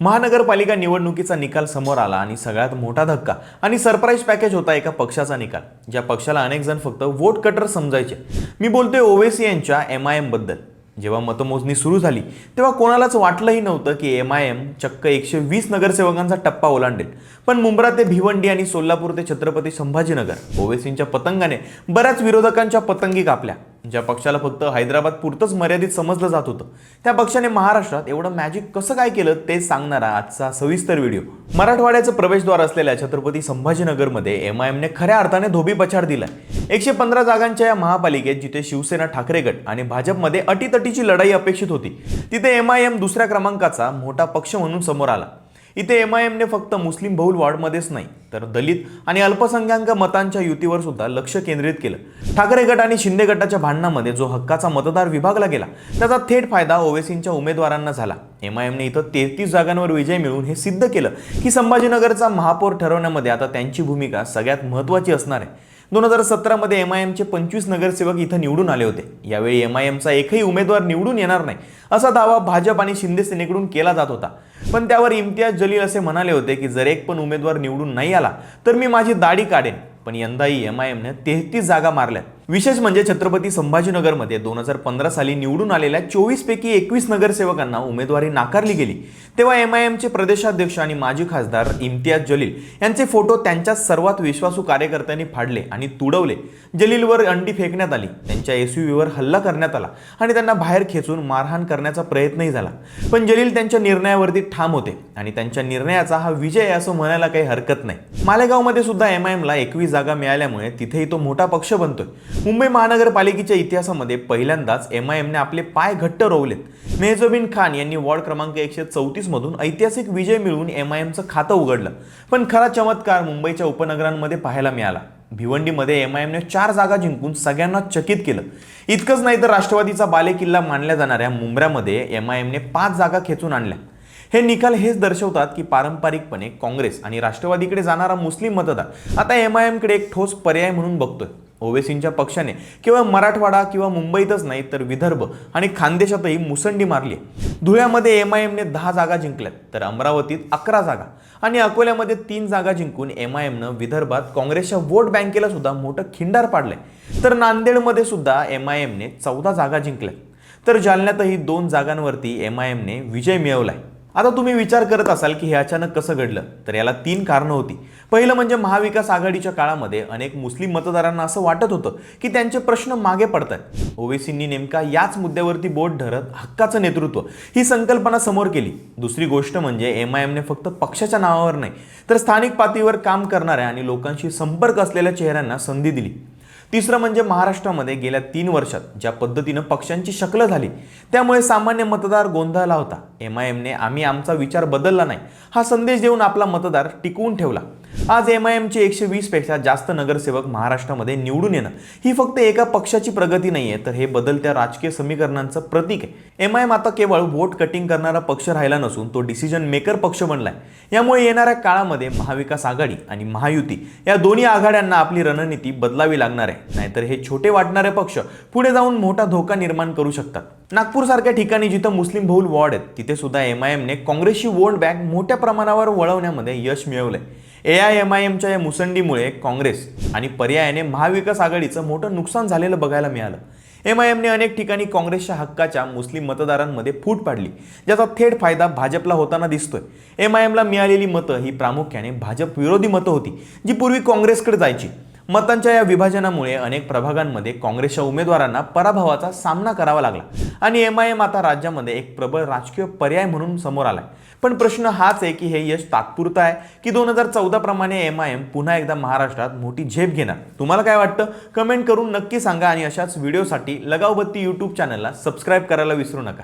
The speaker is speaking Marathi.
महानगरपालिका निवडणुकीचा निकाल समोर आला आणि सगळ्यात मोठा धक्का आणि सरप्राईज पॅकेज होता एका पक्षाचा निकाल ज्या पक्षाला अनेक जण फक्त वोट कटर समजायचे. मी बोलतोय ओवेसी यांच्या एम आय एमबद्दल जेव्हा मतमोजणी सुरू झाली तेव्हा कोणालाच वाटलंही नव्हतं की एम आय एम चक्क एकशे वीस नगरसेवकांचा टप्पा ओलांडेल. पण मुंब्रा ते भिवंडी आणि सोलापूर ते छत्रपती संभाजीनगर ओवेसींच्या पतंगाने बऱ्याच विरोधकांच्या पतंगी कापल्या. ज्या पक्षाला फक्त हैदराबाद पुरतंच मर्यादित समजलं जात होतं त्या पक्षाने महाराष्ट्रात एवढं मॅजिक कसं काय केलं ते सांगणारा आजचा सविस्तर व्हिडिओ मराठवाड्याचं प्रवेशद्वार असलेल्या छत्रपती संभाजीनगरमध्ये एम आय एमने खऱ्या अर्थाने धोबी पछाड दिलाय. एकशे पंधरा जागांच्या या महापालिकेत जिथे शिवसेना ठाकरे गट आणि भाजपमध्ये अटीतटीची लढाई अपेक्षित होती तिथे एम आय एम दुसऱ्या क्रमांकाचा मोठा पक्ष म्हणून समोर आला. इथे एम आय एमने फक्त मुस्लिम बहुल वॉर्डमध्येच नाही तर दलित आणि अल्पसंख्याक मतांच्या युतीवर सुद्धा लक्ष केंद्रित केलं. ठाकरे गट आणि शिंदे गटाच्या भांडणामध्ये जो हक्काचा मतदार विभागला गेला त्याचा थेट फायदा ओवेसींच्या उमेदवारांना झाला. एम आय एमने इथं तेहतीस जागांवर विजय मिळवून हे सिद्ध केलं की संभाजीनगरचा महापौर ठरवण्यामध्ये आता त्यांची भूमिका सगळ्यात महत्त्वाची असणार आहे. दोन हजार सतरामध्ये एम आय एमचे पंचवीस नगरसेवक इथं निवडून आले होते. यावेळी एम आय एमचा एकही उमेदवार निवडून येणार नाही असा दावा भाजप आणि शिंदे सेनेकडून केला जात होता. पण त्यावर इम्तियाज जलील असे म्हणाले होते की जर एक पण उमेदवार निवडून नाही आला तर मी माझी दाढी काढेन. पण यंदाही एम आय एमने तेहतीस जागा मारल्यात. विशेष म्हणजे छत्रपती संभाजीनगरमध्ये दोन हजार पंधरा साली निवडून आलेल्या चोवीसपैकी एकवीस नगरसेवकांना उमेदवारी नाकारली गेली. तेव्हा एम आय एमचे प्रदेशाध्यक्ष आणि माजी खासदार इम्तियाज जलील यांचे फोटो त्यांच्या सर्वात विश्वासू कार्यकर्त्यांनी फाडले आणि तुडवले. जलीलवर अंडी फेकण्यात आली. त्यांच्या एसयूव्हीवर हल्ला करण्यात आला आणि त्यांना बाहेर खेचून मारहाण करण्याचा प्रयत्नही झाला. पण जलील त्यांच्या निर्णयावरती ठाम होते आणि त्यांच्या निर्णयाचा हा विजय आहे असं म्हणायला काही हरकत नाही. मालेगावमध्ये सुद्धा एम आय एमला एकवीस जागा मिळाल्यामुळे तिथेही तो मोठा पक्ष बनतोय. मुंबई महानगरपालिकेच्या इतिहासामध्ये पहिल्यांदाच एम आय एमने आपले पाय घट्ट रोवलेत. मेहजोबिन खान यांनी वॉर्ड क्रमांक एकशे चौतीस मधून ऐतिहासिक विजय मिळवून एम आय एमचं खातं उघडलं. पण खरा चमत्कार मुंबईच्या उपनगरांमध्ये पाहायला मिळाला. भिवंडीमध्ये एम आय एमने चार जागा जिंकून सगळ्यांना चकित केलं. इतकंच नाही तर राष्ट्रवादीचा बालेकिल्ला मानल्या जाणाऱ्या मुंब्र्यामध्ये एम आय एमने पाच जागा खेचून आणल्या. हे निकाल हेच दर्शवतात की पारंपरिकपणे काँग्रेस आणि राष्ट्रवादीकडे जाणारा मुस्लिम मतदार आता एम आय एमकडे एक ठोस पर्याय म्हणून बघतोय. ओवेसींच्या पक्षाने. केवळ मराठवाडा किंवा मुंबईतच नाही तर विदर्भ आणि खानदेशातही मुसंडी मारली धुळ्यामध्ये एम आय एमने दहा जागा जिंकल्यात तर अमरावतीत अकरा जागा आणि अकोल्यामध्ये तीन जागा जिंकून एम आय एमनं विदर्भात काँग्रेसच्या वोट बँकेला सुद्धा मोठं खिंडार पाडलंय. तर नांदेडमध्ये सुद्धा एम आय एमने चौदा जागा जिंकल्यात. तर जालन्यातही दोन जागांवरती एम आय एमने विजय मिळवलाय. आता तुम्ही विचार करत असाल की हे अचानक कसं घडलं? तर याला तीन कारणं होती. पहिलं म्हणजे महाविकास आघाडीच्या काळामध्ये अनेक मुस्लिम मतदारांना असं वाटत होतं की त्यांचे प्रश्न मागे पडत आहेत ओवेसींनी नेमका याच मुद्द्यावरती बोट धरत हक्काचं नेतृत्व ही संकल्पना समोर केली. दुसरी गोष्ट म्हणजे एम आय एमने फक्त पक्षाच्या नावावर नाही तर स्थानिक पातळीवर काम करणाऱ्या आणि लोकांशी संपर्क असलेल्या चेहऱ्यांना संधी दिली. तिसरं म्हणजे महाराष्ट्रामध्ये गेल्या तीन वर्षात ज्या पद्धतीनं पक्षांची शक्ल झाली त्यामुळे सामान्य मतदार गोंधळला होता. एम आय एमने आम्ही आमचा विचार बदलला नाही. हा संदेश देऊन आपला मतदार टिकवून ठेवला. आज एम आय एमचे एकशे वीसपेक्षा जास्त नगरसेवक महाराष्ट्रामध्ये निवडून येणं. ही फक्त एका पक्षाची प्रगती नाही आहे तर हे बदलत्या राजकीय समीकरणांचं प्रतीक आहे. एम आय एम आता केवळ वोट कटिंग करणारा पक्ष राहिला नसून तो डिसिजन मेकर पक्ष बनलाय. यामुळे येणाऱ्या काळामध्ये महाविकास आघाडी आणि महायुती या दोन्ही आघाड्यांना आपली रणनीती बदलावी लागणार आहे. नाहीतर हे छोटे वाटणारे पक्ष पुढे जाऊन मोठा धोका निर्माण करू शकतात. नागपूरसारख्या ठिकाणी जिथं मुस्लिम बहुल वॉर्ड आहेत तिथे सुद्धा एम आय एमने काँग्रेसची वोट बँक मोठ्या प्रमाणावर वळवण्यामध्ये यश मिळवलंय. ए आय एम आय एमच्या या मुसंडीमुळे काँग्रेस आणि पर्यायाने महाविकास आघाडीचं मोठं नुकसान झालेलं बघायला मिळालं. एम आय एमने अनेक ठिकाणी काँग्रेसच्या हक्काच्या मुस्लिम मतदारांमध्ये फूट पाडली ज्याचा थेट फायदा भाजपला होताना दिसतोय. एम आय एमला मिळालेली मतं ही प्रामुख्याने भाजप विरोधी मतं होती जी पूर्वी काँग्रेसकडे जायची. मतांच्या या विभाजनामुळे अनेक प्रभागांमध्ये काँग्रेसच्या उमेदवारांना पराभवाचा सामना करावा लागला आणि एम आय एम आता राज्यामध्ये एक प्रबळ राजकीय पर्याय म्हणून समोर आलाय. पण प्रश्न हाच आहे की हे यश तात्पुरतं आहे? की दोन हजार चौदा प्रमाणे एम आय एम पुन्हा एकदा महाराष्ट्रात मोठी झेप घेणार? तुम्हाला काय वाटतं? कमेंट करून नक्की सांगा आणि अशाच व्हिडिओसाठी लगावबत्ती यूट्यूब चॅनलला सबस्क्राईब करायला विसरू नका.